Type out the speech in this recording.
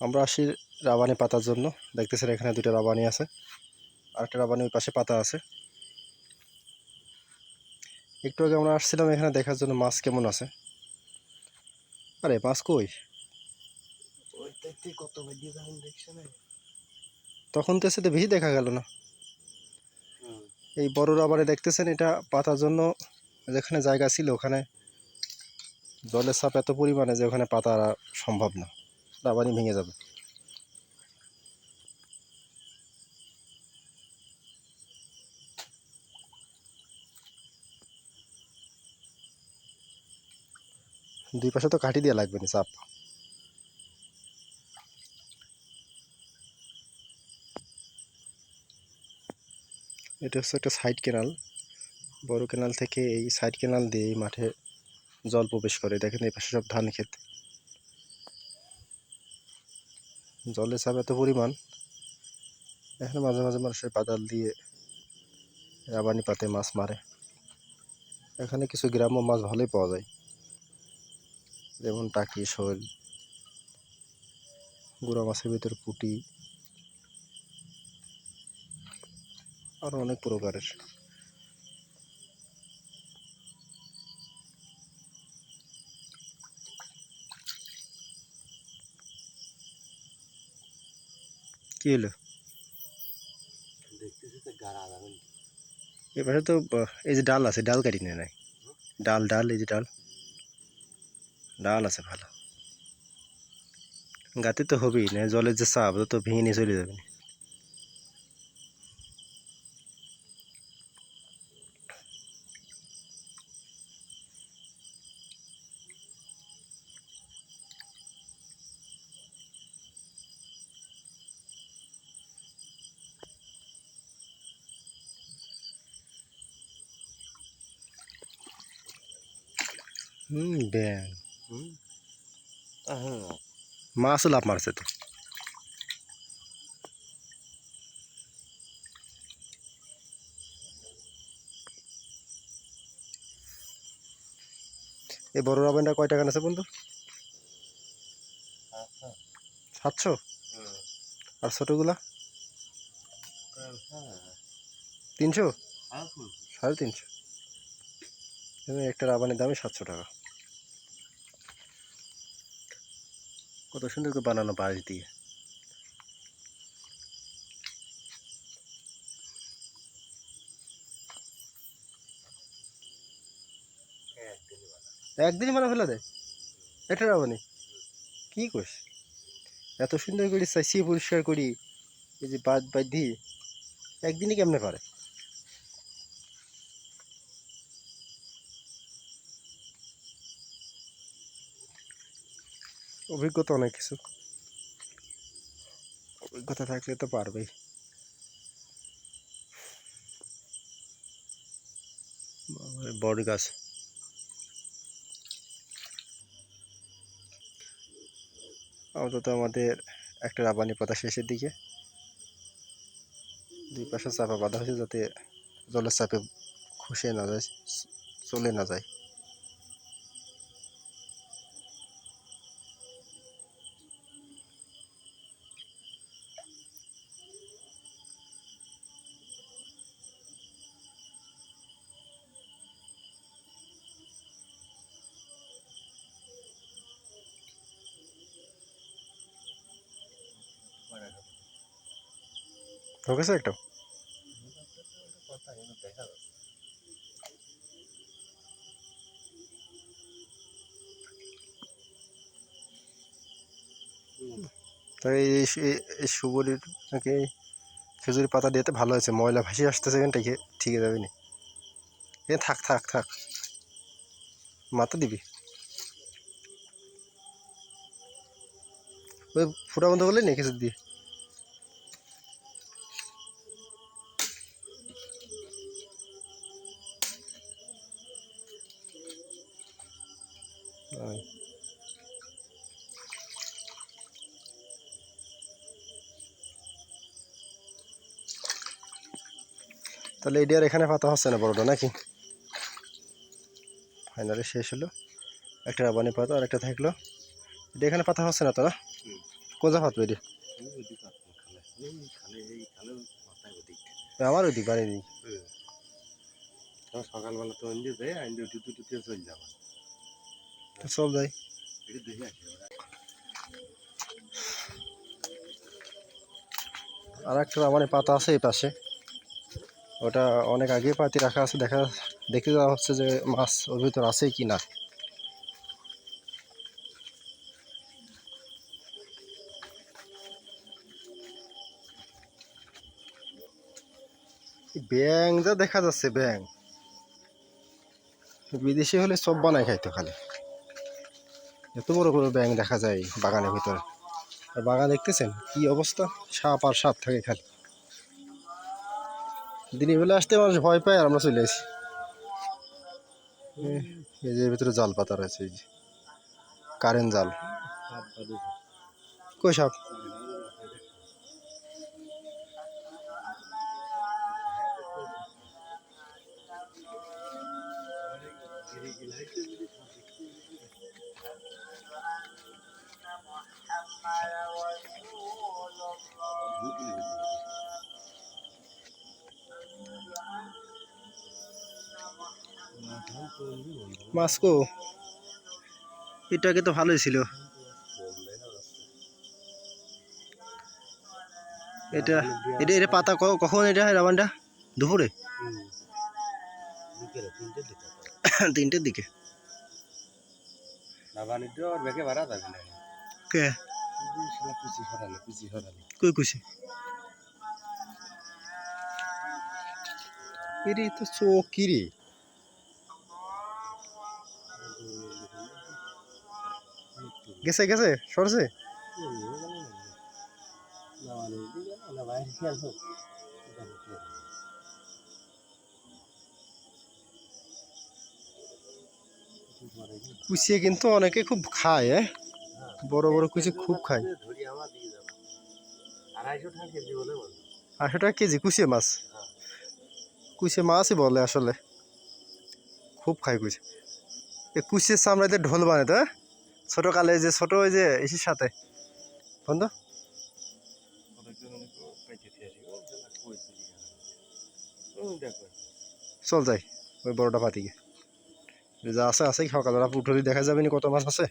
আমরা আসি রাবানি পাতার জন্য। দেখতেছেন এখানে দুটো রাবানি আছে আর একটা রাবানি ওই পাশে পাতা আছে। একটু আগে আমরা আসছিলাম এখানে দেখার জন্য মাছ কেমন আছে? আরে, মাছ কই? তখন তো তো বেশি দেখা গেল না। এই বড় রাবারে দেখতেছেন, এটা পাতার জন্য যেখানে জায়গা ছিল, ওখানে জলের চাপ এত পরিমাণে যে ওখানে পাতা সম্ভব না। রাবানি ভেঙে যাবে। দুই পাশে তো কাটি দিয়ে লাগবে না, চাপ। এটা হচ্ছে একটা সাইড কেনাল বড় কেনাল থেকে এই সাইড কেনাল দিয়ে মাঠে জল প্রবেশ করে। দেখেন এই পাশে সব ধান ক্ষেত। জলের চাপ এত পরিমাণ, এখানে মাঝে মাঝে মানুষের পাতাল দিয়ে রাবানি পাতে মাছ মারে। এখানে কিছু গ্রাম্য মাছ ভালোই পাওয়া যায়। যেমন টাকি, শোল, গুড়া মাছের ভিতর পুঁটি আরও অনেক প্রকারের। কি হলো? এবারে তো এই যে ডাল আছে ডাল কাটি নিয়ে নাই ডাল ডাল এই যে ডাল। ডাল আছে ভালো। গাতে তো হবেই না জলের যে চাপ তো ভেঙে নিয়ে চলে যাবে। হুম ব্যাং মাছও লাভ মারছে তো। এই বড় রাবেনটা কয় টাকা আছে বন্ধু? আচ্ছা। সাতশো? আর ছোটোগুলা? হ্যাঁ তিনশো। সাড়ে তিনশো। এবং একটা রাবানের দামই সাতশো টাকা। কত সুন্দর করে বানানো বাঁশ দিয়ে। একদিনই বানা ফেলে দেয় এটা রাবানি কি কোস এত সুন্দর করে চাইছিয়ে পরিষ্কার করি, এই যে বাদ বাদ দিই একদিনই কেমনে পারে? অভিজ্ঞতা অনেক কিছু। অভিজ্ঞতা থাকলে তো পারবেই। বট গাছ। অন্তত আমাদের একটা রাবানি পাতা শেষের দিকে। দুই পাশে চাপা বাঁধা হয়েছে যাতে জলের চাপে খসে না যায়, চলে না যায়। ঢুকেছে একটা তাই এই সু- এই- এই নাকি খেজুরি পাতা দিতে ভালো হয়েছে। ময়লা ভাসি আসতেছে এখানটা কি ঠিক যাবে নি। এ থাক থাক থাক। মাথা দিবি। ওই ফুটা বন্ধ করলে নি খেজুর দিয়ে? তাহলে এটি আর এখানে পাতা হচ্ছে না বড়টা, নাকি? ফাইনালি শেষ হলো। একটা রাবানি পাতা আর একটা থাকল। এটা এখানে পাতা হচ্ছে না তো, না? কোজা ফাত বেরি এই ওদিক পাত খালে এই খালে এই খালে মাথায় ওদিক আমার ওদিক বাড়ি দিই তবে সকালবেলা তো এনে দেয় আইন টুটে চলে যাব সব যাই আর একটা মানে পাতা আছে এই পাশে। ওটা অনেক আগে পাতি রাখা আছে, দেখা দেখে যাওয়া হচ্ছে যে মাছ ওর ভিতর আছে কি না। ব্যাং যা দেখা যাচ্ছে ব্যাং বিদেশি হলে সব বানায় খাইতো খালি। এত বড় বড় ব্যাং দেখা যায় বাগানের ভিতরে। আর বাগান দেখতেছেন? কি অবস্থা? সাপ আর সাপ থাকে খালি। দিনের বেলা আসতে মানুষ ভয় পায় আর আমরা চলে আসি। এই যে ভিতরে জাল পাতা রয়েছে, এই যে। কারেন্ট জাল। কই সাপ? মাছ কো এটাকে তো ভালোই ছিল। এটা এটা এটা পাতা কখন এটা রাবানটা? দুপুরে? তিনটের দিকে। কে? কুচি কুচি কই কুছি এরে তো চোখ রে? গেছে গেছে? সরছে? কুচিয়ে কিন্তু অনেকে খুব খায় হ্যাঁ? বড় বড় কুচি খুব খায়। আড়াইশো টাকা কেজি কুচিয়ে মাছ? কুচিয়ে মাছই বলে আসলে। খুব খায় কুচি। এই কুচিয়ে চামড়াতে ঢোল বানায় তো হ্যাঁ? ছোট কালে যে ছোট ওই যে ইসির সাথে। বন্ধু? চল যাই, ওই বড়টা পাতিকে যা আছে আছে, সকালবেলা উঠলি দেখা যাবে নি কত মাছ আছে?